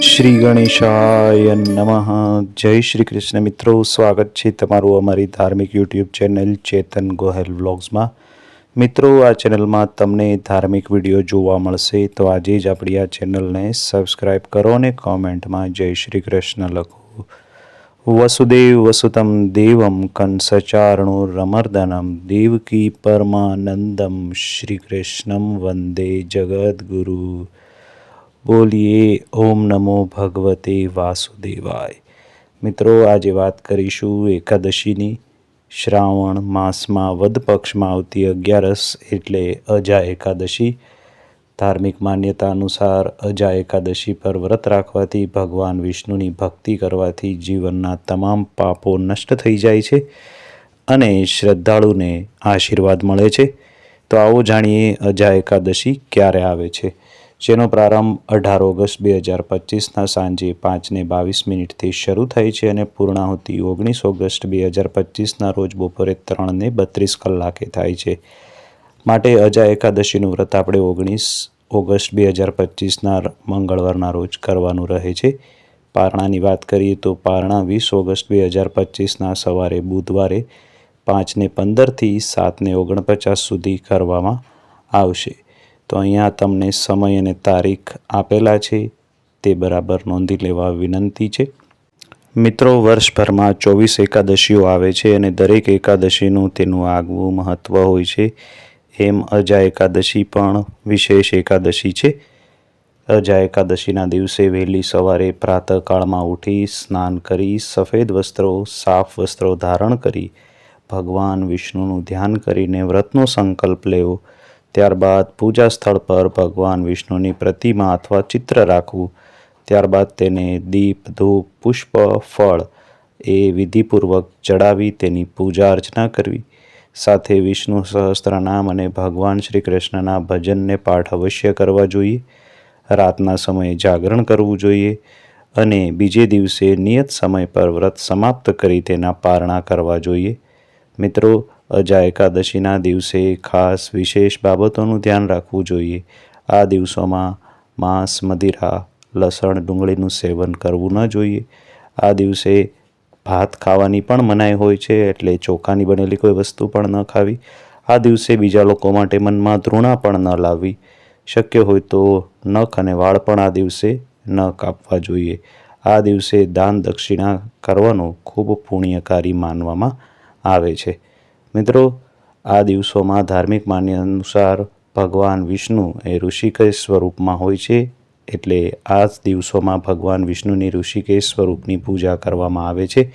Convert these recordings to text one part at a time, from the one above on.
શ્રી ગણેશાય નમઃ. જય શ્રી કૃષ્ણ મિત્રો. સ્વાગત છે તમારું અમારી ધાર્મિક યુટ્યુબ ચેનલ ચેતન ગોહેલ વ્લોગ્સમાં. મિત્રો, આ ચેનલમાં તમને ધાર્મિક વીડિયો જોવા મળશે તો આજે જ આપણી આ ચેનલને સબસ્ક્રાઈબ કરો અને કોમેન્ટમાં જય શ્રી કૃષ્ણ લખો. વસુદેવ વસુતમ દેવમ કંસચારણો રમર્દનમ દેવકી પરમાનંદમ શ્રી કૃષ્ણમ વંદે જગદગુરુ બોલીએ ઓમ નમો ભગવતે વાસુદેવાય મિત્રો આજે વાત કરીશું એકાદશીની, શ્રાવણ માસમાં વદ પક્ષમાં આવતી અગિયારસ એટલે અજા એકાદશી. ધાર્મિક માન્યતા અનુસાર અજા એકાદશી પર વ્રત રાખવાથી ભગવાન વિષ્ણુની ભક્તિ કરવાથી જીવનના તમામ પાપો નષ્ટ થઈ જાય છે અને શ્રદ્ધાળુને આશીર્વાદ મળે છે. તો આવો જાણીએ અજા એકાદશી ક્યારે આવે છે. જેનો પ્રારંભ અઢાર ઓગસ્ટ બે હજાર પચીસના સાંજે પાંચને બાવીસ મિનિટથી શરૂ થાય છે અને પૂર્ણાહુતિ ઓગણીસ ઓગસ્ટ બે હજાર પચીસના રોજ બપોરે ત્રણને બત્રીસ કલાકે થાય છે. માટે અજા એકાદશીનું વ્રત આપણે ઓગણીસ ઓગસ્ટ બે હજાર પચીસના મંગળવારના રોજ કરવાનું રહે છે. પારણાની વાત કરીએ તો પારણા વીસ ઓગસ્ટ બે હજાર પચીસના સવારે બુધવારે પાંચને પંદરથી સાતને ઓગણપચાસ સુધી કરવામાં આવશે. તો અહીંયા તમને સમય અને તારીખ આપેલા છે, તે બરાબર નોંધી લેવા વિનંતી છે. મિત્રો, વર્ષભરમાં ચોવીસ એકાદશીઓ આવે છે અને દરેક એકાદશીનું તેનું આગવું મહત્ત્વ હોય છે. એમ અજા એકાદશી પણ વિશેષ એકાદશી છે. અજા એકાદશીના દિવસે વહેલી સવારે પ્રાતઃકાળમાં ઉઠી સ્નાન કરી, સફેદ વસ્ત્રો, સાફ વસ્ત્રો ધારણ કરી, ભગવાન વિષ્ણુનું ધ્યાન કરીને વ્રતનો સંકલ્પ લેવો. ત્યારબાદ પૂજા સ્થળ પર ભગવાન વિષ્ણુની પ્રતિમા અથવા ચિત્ર રાખવું. ત્યારબાદ તેને દીપ, ધૂપ, પુષ્પ, ફળ એ વિધિપૂર્વક ચડાવી તેની પૂજા અર્ચના કરવી. સાથે વિષ્ણુ સહસ્ત્રનામ અને ભગવાન શ્રી કૃષ્ણના ભજનને પાઠ અવશ્ય કરવા જોઈએ. રાતના સમયે જાગરણ કરવું જોઈએ અને બીજે દિવસે નિયત સમય પર વ્રત સમાપ્ત કરી તેના પારણા કરવા જોઈએ. મિત્રો, અજા એકાદશીના દિવસે ખાસ વિશેષ બાબતોનું ધ્યાન રાખવું જોઈએ. આ દિવસોમાં માંસ, મદિરા, લસણ, ડુંગળીનું સેવન કરવું ન જોઈએ. આ દિવસે ભાત ખાવાની પણ મનાઈ હોય છે, એટલે ચોખાની બનેલી કોઈ વસ્તુ પણ ન ખાવી. આ દિવસે બીજા લોકો માટે મનમાં ધૃણા પણ ન લાવવી. શક્ય હોય તો નખ અને વાળ પણ આ દિવસે ન કાપવા જોઈએ. આ દિવસે દાન દક્ષિણા કરવાનું ખૂબ પુણ્યકારી માનવામાં આવે છે. મિત્રો, આ દિવસોમાં ધાર્મિક માન્ય અનુસાર ભગવાન વિષ્ણુ એ ઋષિકેશ સ્વરૂપમાં હોય છે. એટલે આ જ દિવસોમાં ભગવાન વિષ્ણુની ઋષિકેશ સ્વરૂપની પૂજા કરવામાં આવે છે.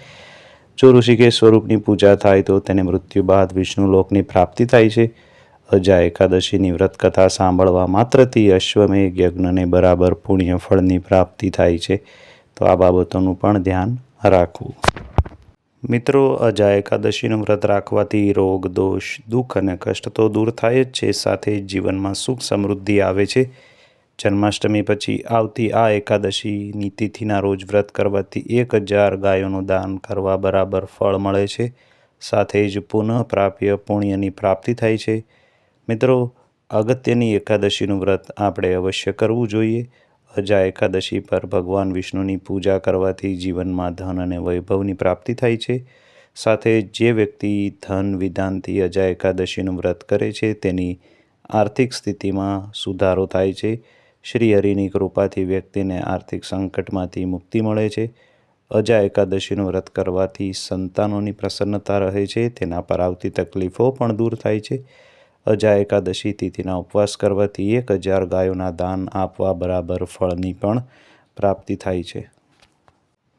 જો ઋષિકેશ સ્વરૂપની પૂજા થાય તો તેને મૃત્યુ બાદ વિષ્ણુ લોકની પ્રાપ્તિ થાય છે. અજા એકાદશીની વ્રતકથા સાંભળવા માત્રથી અશ્વમેઘ યજ્ઞને બરાબર પુણ્ય ફળની પ્રાપ્તિ થાય છે. તો આ બાબતોનું પણ ધ્યાન રાખવું. મિત્રો, અજા એકાદશીનું વ્રત રાખવાથી રોગ, દોષ, દુઃખ અને કષ્ટ તો દૂર થાય જ છે. સાથે જીવનમાં સુખ સમૃદ્ધિ આવે છે. જન્માષ્ટમી પછી આવતી આ એકાદશીની તિથિના રોજ વ્રત કરવાથી એક હજાર ગાયોનું દાન કરવા બરાબર ફળ મળે છે. સાથે જ પુનઃપ્રાપ્ય પુણ્યની પ્રાપ્તિ થાય છે. મિત્રો, અગત્યની એકાદશીનું વ્રત આપણે અવશ્ય કરવું જોઈએ. અજા એકાદશી પર ભગવાન વિષ્ણુની પૂજા કરવાથી જીવનમાં ધન અને વૈભવની પ્રાપ્તિ થાય છે. સાથે જે વ્યક્તિ ધન, વિધાનથી અજા એકાદશીનું વ્રત કરે છે, તેની આર્થિક સ્થિતિમાં સુધારો થાય છે. શ્રી હરિની કૃપાથી વ્યક્તિને આર્થિક સંકટમાંથી મુક્તિ મળે છે. અજા એકાદશીનું વ્રત કરવાથી સંતાનોની પ્રસન્નતા રહે છે, તેના પર આવતી તકલીફો પણ દૂર થાય છે. અજા એકાદશી તિથિના ઉપવાસ કરવાથી એક હજાર ગાયોના દાન આપવા બરાબર ફળની પણ પ્રાપ્તિ થાય છે.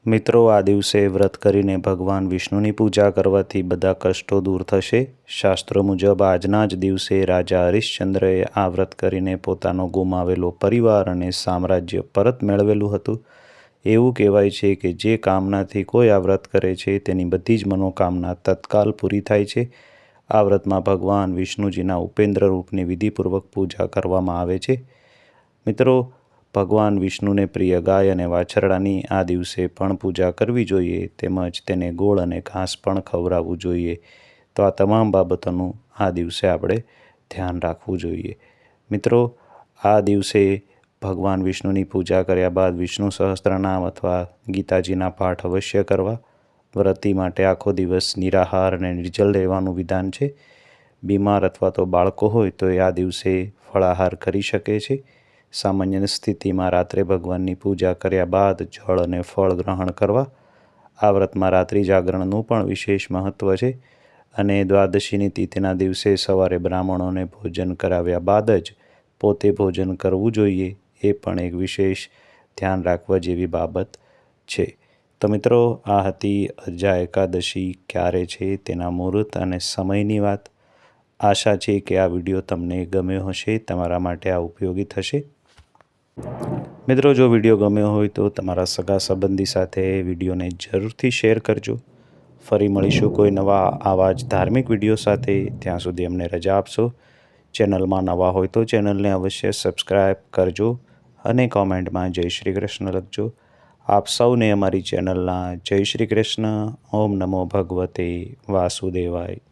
મિત્રો, આ દિવસે વ્રત કરીને ભગવાન વિષ્ણુની પૂજા કરવાથી બધા કષ્ટો દૂર થશે. શાસ્ત્રો મુજબ, આજના જ દિવસે રાજા હરિશ્ચંદ્રએ આ વ્રત કરીને પોતાનો ગુમાવેલો પરિવાર અને સામ્રાજ્ય પરત મેળવેલું હતું. એવું કહેવાય છે કે જે કામનાથી કોઈ આ વ્રત કરે છે, તેની બધી જ મનોકામના તત્કાલ પૂરી થાય છે. આ વ્રતમાં ભગવાન વિષ્ણુજીના ઉપેન્દ્ર રૂપની વિધિપૂર્વક પૂજા કરવામાં આવે છે. મિત્રો ભગવાન વિષ્ણુને પ્રિય ગાય અને વાછરડાની આ દિવસે પણ પૂજા કરવી જોઈએ, તેમજ તેને ગોળ અને ઘાસ પણ ખવડાવવું જોઈએ. તો આ તમામ બાબતોનું આ દિવસે આપણે ધ્યાન રાખવું જોઈએ. મિત્રો, આ દિવસે ભગવાન વિષ્ણુની પૂજા કર્યા બાદ વિષ્ણુ સહસ્ત્રનામ અથવા ગીતાજીના પાઠ અવશ્ય કરવા. વ્રતિ માટે આખો દિવસ નિરાહાર અને નિર્જલ રહેવાનું વિધાન છે. બીમાર અથવા તો બાળકો હોય તો એ આ દિવસે ફળાહાર કરી શકે છે. સામાન્ય સ્થિતિમાં રાત્રે ભગવાનની પૂજા કર્યા બાદ જળ અને ફળ ગ્રહણ કરવા. આ વ્રતમાં રાત્રિ જાગરણનું પણ વિશેષ મહત્ત્વ છે અને દ્વાદશીની તિથિના દિવસે સવારે બ્રાહ્મણોને ભોજન કરાવ્યા બાદ જ પોતે ભોજન કરવું જોઈએ એ પણ એક વિશેષ ધ્યાન રાખવા જેવી બાબત છે. તો મિત્રો, આ હતી અજા એકાદશી ક્યારે છે તેના મુહૂર્ત અને સમયની વાત. આશા છે કે આ વીડિયો તમને ગમ્યો હશે, તમારા માટે આ ઉપયોગી થશે. મિત્રો, જો વીડિયો ગમ્યો હોય તો તમારા સગા સંબંધી સાથે વિડીયોને જરૂરથી શેર કરજો. ફરી મળીશું કોઈ નવા આવા જ ધાર્મિક વીડિયો સાથે. ત્યાં સુધી અમને રજા આપશો. ચેનલમાં નવા હોય તો ચેનલને અવશ્ય સબસ્ક્રાઈબ કરજો અને કોમેન્ટમાં જય શ્રી કૃષ્ણ લખજો. આપ સૌને અમારી ચેનલના જય શ્રી કૃષ્ણ. ઓમ નમો ભગવતે વાસુદેવાય.